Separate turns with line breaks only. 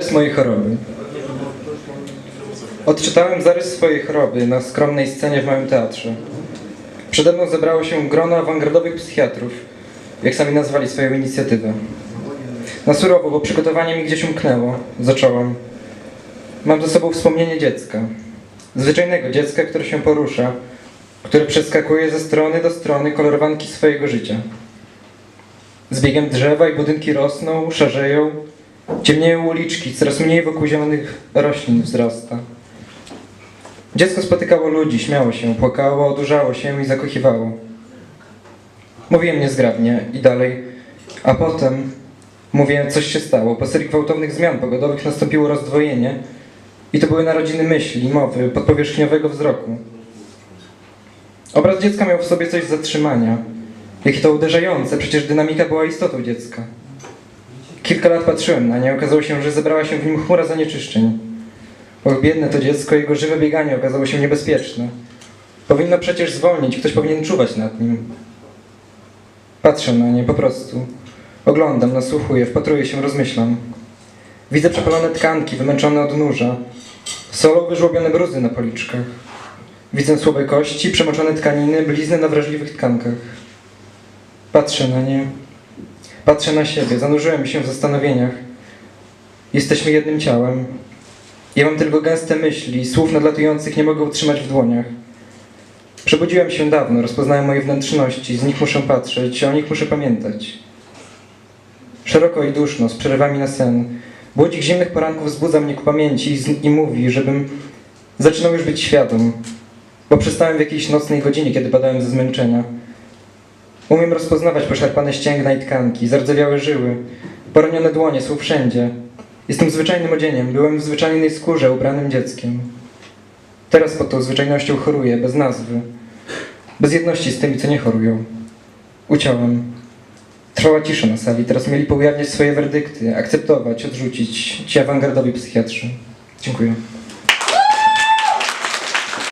z mojej choroby. Odczytałem zarys swojej choroby na skromnej scenie w małym teatrze. Przede mną zebrało się grono awangardowych psychiatrów, jak sami nazwali swoją inicjatywę. Na surowo, bo przygotowanie mi gdzieś umknęło, zacząłem. Mam ze sobą wspomnienie dziecka. Zwyczajnego dziecka, które się porusza, które przeskakuje ze strony do strony kolorowanki swojego życia. Z biegiem drzewa i budynki rosną, szarzeją, Ciemnieją uliczki, coraz mniej wokół zielonych roślin wzrasta. Dziecko spotykało ludzi, śmiało się, płakało, odurzało się i zakochiwało. Mówiłem niezgrabnie i dalej, a potem, mówię, coś się stało. Po serii gwałtownych zmian pogodowych nastąpiło rozdwojenie i to były narodziny myśli, mowy, podpowierzchniowego wzroku. Obraz dziecka miał w sobie coś zatrzymania. Jakie to uderzające, przecież dynamika była istotą dziecka. Kilka lat patrzyłem na nie, okazało się, że zebrała się w nim chmura zanieczyszczeń. Och, biedne to dziecko, jego żywe bieganie okazało się niebezpieczne. Powinno przecież zwolnić, ktoś powinien czuwać nad nim. Patrzę na nie, po prostu. Oglądam, nasłuchuję, wpatruję się, rozmyślam. Widzę przepalone tkanki, wymęczone od nurza. Solą wyżłobione bruzy na policzkach. Widzę słabe kości, przemoczone tkaniny, blizny na wrażliwych tkankach. Patrzę na nie, Patrzę na siebie, zanurzyłem się w zastanowieniach. Jesteśmy jednym ciałem. Ja mam tylko gęste myśli, słów nadlatujących nie mogę utrzymać w dłoniach. Przebudziłem się dawno, rozpoznałem moje wnętrzności, z nich muszę patrzeć, o nich muszę pamiętać. Szeroko i duszno, z przerywami na sen. Błodzik zimnych poranków wzbudza mnie ku pamięci i, mówi, żebym zaczynał już być świadom, bo przestałem w jakiejś nocnej godzinie, kiedy badałem ze zmęczenia. Umiem rozpoznawać poszarpane ścięgna i tkanki, zardzewiałe żyły. Poronione dłonie są wszędzie. Jestem zwyczajnym odzieniem, byłem w zwyczajnej skórze, ubranym dzieckiem. Teraz pod tą zwyczajnością choruję, bez nazwy. Bez jedności z tymi, co nie chorują. Uciąłem. Trwała cisza na sali, teraz mieli poujawniać swoje werdykty, akceptować, odrzucić ci awangardowi psychiatrzy. Dziękuję.